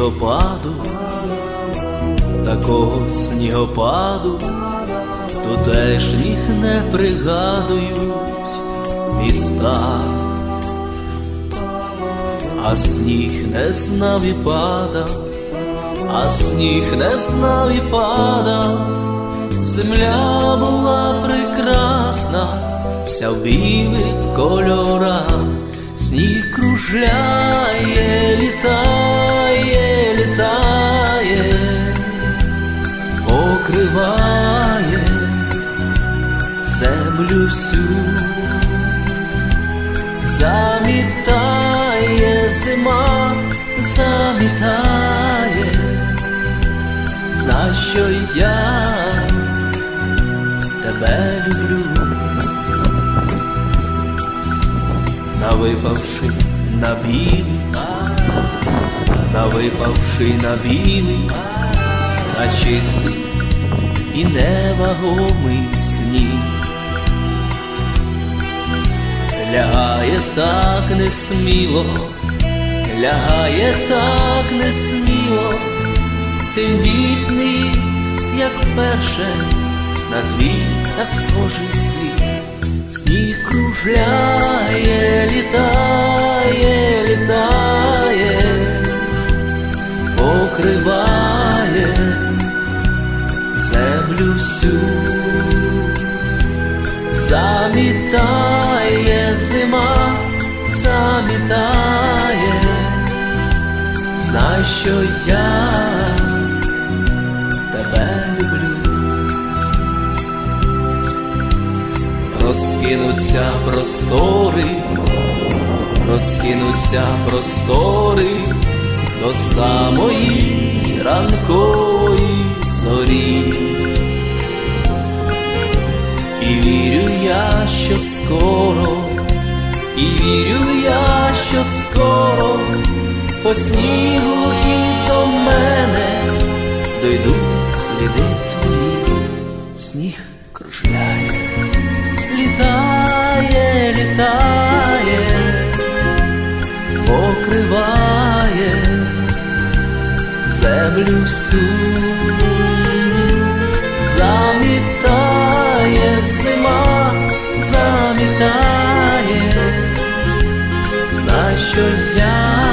снігопаду, такого снігопаду, тутешніх не пригадують міста, а сніг не знав і падав, а сніг не знав і падав, земля була прекрасна, вся в білих кольорах, сніг кружляє, покриває землю всю, замітає зима, замітає, знай, що я тебе люблю. Навипавши на білий, навипавши на білий, на чистий і невагомий сніг. Лягає так несміло, лягає так несміло, тендітний, як вперше, на твій так схожий світ. Сніг кружляє, літає, літає, покриває замітає зима, замітає, знай, що я тебе люблю. Розкинуться простори, розкинуться простори до самої ранкової зорі. Я, що скоро, і вірю я, що скоро по снігу і до мене дойдуть сліди твої, сніг кружляє літає, літає, покриває землю всю, що